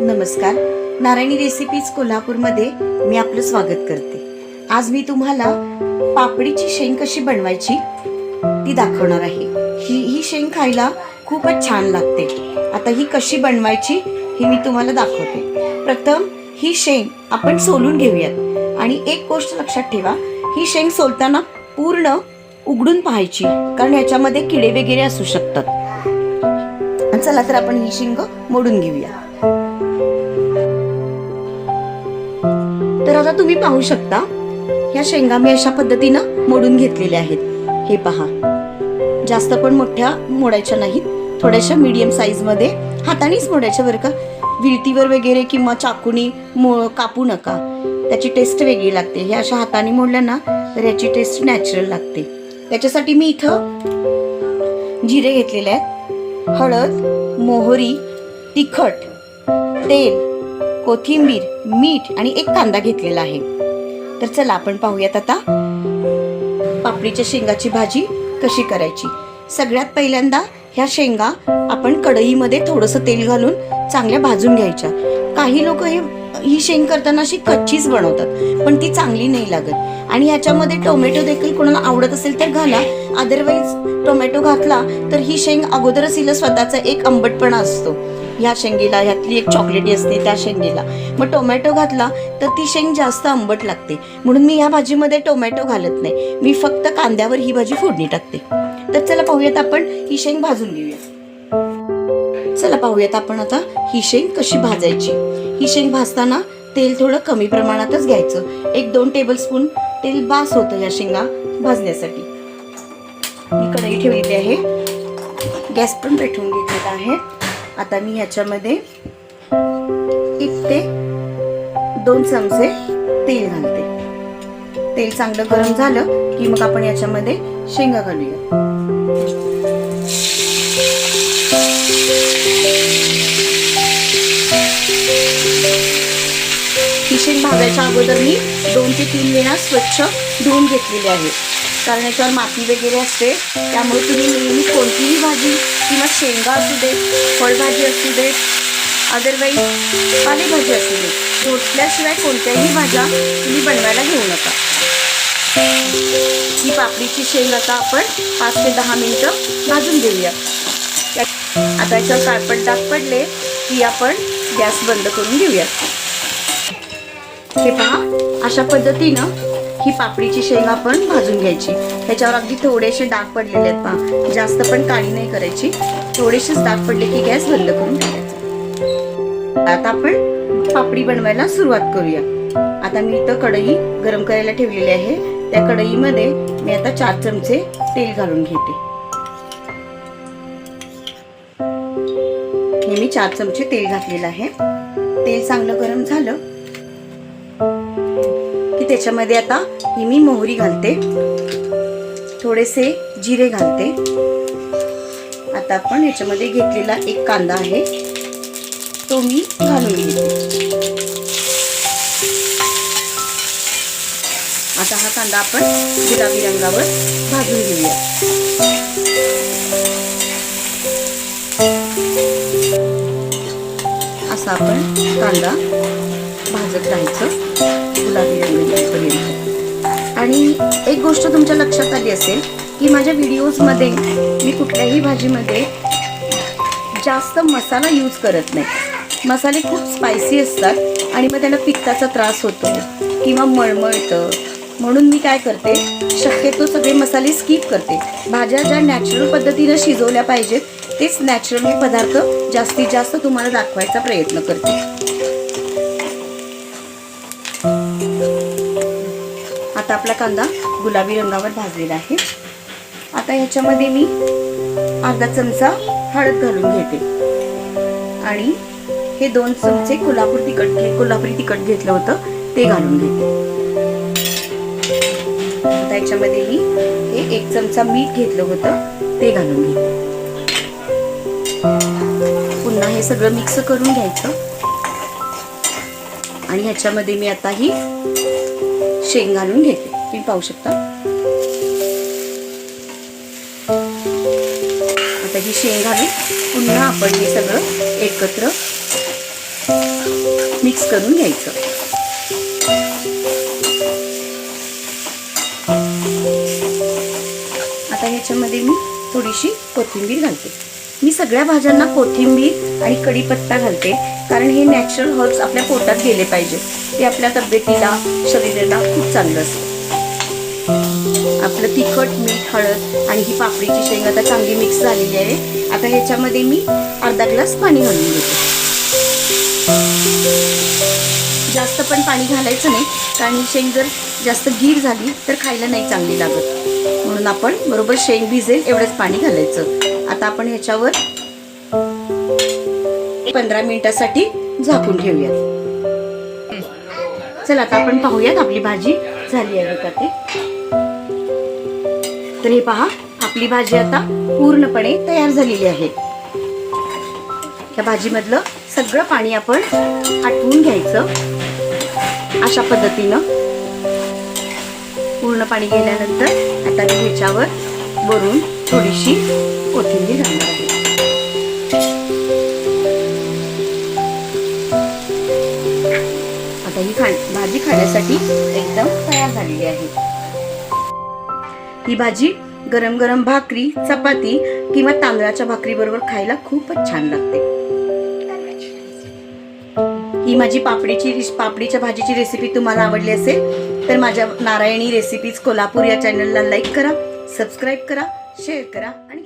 नमस्कार. नारायणी रेसिपीज कोल्हापूरमध्ये मी आपलं स्वागत करते. आज मी तुम्हाला पापडीची शेंग कशी बनवायची ती दाखवणार आहे. ही ही शेंग खायला खूपच छान लागते. आता ही कशी बनवायची हे मी तुम्हाला दाखवते. प्रथम ही शेंग आपण सोलून घेऊयात. आणि एक गोष्ट लक्षात ठेवा ही शेंग सोलताना पूर्ण उघडून पाहायची कारण याच्यामध्ये किडे वगैरे असू शकतात. चला तर आपण ही शेंग मोडून घेऊया. तर आता तुम्ही पाहू शकता ह्या शेंगा मी अशा पद्धतीनं मोडून घेतलेल्या आहेत. हे पहा. जास्त पण मोठ्या मोडायच्या नाहीत. थोड्याशा मीडियम साईजमध्ये. हातानेच मोडायच्या बरं का. विळतीवर वगैरे किंवा चाकूनी मो कापू नका. त्याची टेस्ट वेगळी लागते. हे अशा हाताने मोडल्या ना तर याची टेस्ट नॅचरल लागते. त्याच्यासाठी मी इथं जिरे घेतलेले आहेत. हळद मोहरी तिखट तेल कोथिंबीर मीठ आणि एक कांदा घेतलेला आहे. तर चला आपण पाहूयात आता पापडीच्या शेंगाची भाजी कशी करायची. सगळ्यात पहिल्यांदा ह्या शेंगा आपण कढईमध्ये थोडंसं तेल घालून चांगल्या भाजून घ्यायच्या. काही लोक हे ही शेंग करताना अशी कच्चीच बनवतात पण ती चांगली नाही लागत. आणि ह्याच्यामध्ये टोमॅटो देखील कोणाला आवडत असेल तर घाला. अदरवाईज टोमॅटो घातला तर ही शेंग अगोदरच हिला स्वतःचा एक आंबटपणा असतो. ह्या शेंगेला ह्यातली एक चॉकलेटी असते त्या शेंगेला. मग टोमॅटो घातला तर ती शेंग जास्त आंबट लागते. म्हणून मी ह्या भाजीमध्ये टोमॅटो घालत नाही. मी फक्त कांद्यावर ही भाजी फोडणी टाकते. तर चला पाहूयात आपण ही शेंग भाजून घेऊया. चला पाहूयात आपण आता ही शेंग कशी भाजायची. ही शेंग भाजताना तेल थोडं कमी प्रमाणातच घ्यायचं. एक दोन टेबलस्पून तेल बास होतं या शेंगा भाजण्यासाठी. मी कढई ठेवलेली आहे. गॅस पण पेटवून घेतलेला आहे. आता मी याच्यामध्ये एक ते दोन चमचे तेल घालते. तेल चांगलं गरम झालं की मग आपण याच्यामध्ये शेंगा घालूया. किशन शेंग अगोदर मी दोन ते तीन वेळा स्वच्छ धुवून घेतलेले आहे. कारण याच्यावर माती वगैरे असते त्यामुळे तुम्ही नेहमी कोणतीही भाजी किंवा शेंगा असू दे फळभाजी असू दे अदरवाईज पालेभाजी असू दे. धुतल्याशिवाय कोणत्याही भाज्या तुम्ही बनवायला घेऊ नका. ही पापडीची शेंग आता आपण पाच ते दहा मिनिटं भाजून घेऊया. त्या- आता याच्यावर काळपट डाग पडले की आपण गॅस बंद करून घेऊया. हे पहा अशा पद्धतीनं ही पापडीची शेंग आपण भाजून घ्यायची. ह्याच्यावर अगदी थोडेसे डाग पडलेले आहेत पहा. जास्त पण काळी नाही करायची. थोडेसेच डाग पडले की गॅस बंद करून टाकायचा. आता आपण पापडी बनवायला सुरुवात करूया. आता मी इथं कढई गरम करायला ठेवलेली आहे. त्या कढईमध्ये मी आता चार चमचे तेल घालून घेते. हे मी चार चमचे तेल घातलेलं आहे. तेल चांगलं गरम झालं त्याच्यामध्ये आता ही मी मोहरी घालते. थोडेसे जिरे घालते. आता आपण याच्यामध्ये घेतलेला एक कांदा आहे. तो मी घालून घेते. आता हा कांदा आपण गुलाबी रंगावर भाजून घेऊया. असा आपण कांदा भाजत राहायचं. गुलाबी रंगपर्यंत आणि एक गोष्ट तुमच्या लक्षात आली असेल की माझ्या व्हिडिओजमध्ये मी कुठल्याही भाजीमध्ये जास्त मसाला यूज करत नाही. मसाले खूप स्पायसी असतात आणि मग त्याला पित्ताचा त्रास होतो किंवा मळमळतं. म्हणून मी काय करते शक्यतो सगळे मसाले स्किप करते. भाज्या ज्या नॅचरल पद्धतीनं शिजवल्या पाहिजेत तेच नॅचरल मी पदार्थ जास्तीत जास्त तुम्हाला दाखवायचा प्रयत्न करते. आपला कांदा गुलाबी रंगावर भाजलेला आहे. आता ह्याच्यामध्ये मी अर्धा चमचा हळद घालून घेते. आणि हे दोन चमचे कोल्हापूर तिखट घे कोल्हापुरी तिखट घेतलं होतं ते घालून घेते. आता याच्यामध्ये मी हे एक चमचा मीठ घेतलं होतं ते घालून घेते. पुन्हा हे सगळं मिक्स करून घ्यायचं. आणि ह्याच्यामध्ये मी आता ही शेंग घालून घेते. तुम्ही पाहू शकता. आता ही शेंग घालून पुन्हा आपण हे सगळं एकत्र मिक्स करून घ्यायचं. आता ह्याच्यामध्ये मी थोडीशी कोथिंबीर घालते. मी सगळ्या भाज्यांना कोथिंबीर आणि कढीपत्ता घालते कारण हे नॅचरल हर्ब्स आपल्या पोटात गेले पाहिजे. ते आपल्या तब्येतीला शरीराला खूप चांगलं असतं. आपलं तिखट मीठ हळद आणि ही पापडीची शेंग आता चांगली मिक्स झालेली आहे. आता ह्याच्यामध्ये मी अर्धा ग्लास पाणी घालून घेते. जास्त पण पाणी घालायचं नाही कारण ही शेंग जर जास्त गीर झाली तर खायला नाही चांगली लागत. म्हणून आपण बरोबर शेंग भिजेल एवढंच पाणी घालायचं. आता आपण ह्याच्यावर पंधरा मिनिटासाठी झाकून ठेवूयात. चला आता आपण पाहूयात आपली भाजी झाली आहे का ते. तर हे पहा आपली भाजी आता पूर्णपणे तयार झालेली आहे. त्या भाजीमधलं सगळं पाणी आपण आटवून घ्यायचं. अशा पद्धतीनं पूर्ण पाणी गेल्यानंतर आता मी ह्याच्यावर वरून थोडीशी कोथिंबीर घालणार आहे. आता ही खा भाजी खाण्यासाठी एकदम तयार झालेली आहे. ही भाजी गरम गरम भाकरी चपाती किंवा तांदळाच्या भाकरी बरोबर खायला खूपच छान लागते. ही माझी पापडीची पापडीच्या भाजीची रेसिपी तुम्हाला आवडली असेल तर माझ्या नारायणी रेसिपीज कोल्हापूर या चॅनलला लाईक करा सबस्क्राईब करा शेअर करा आणि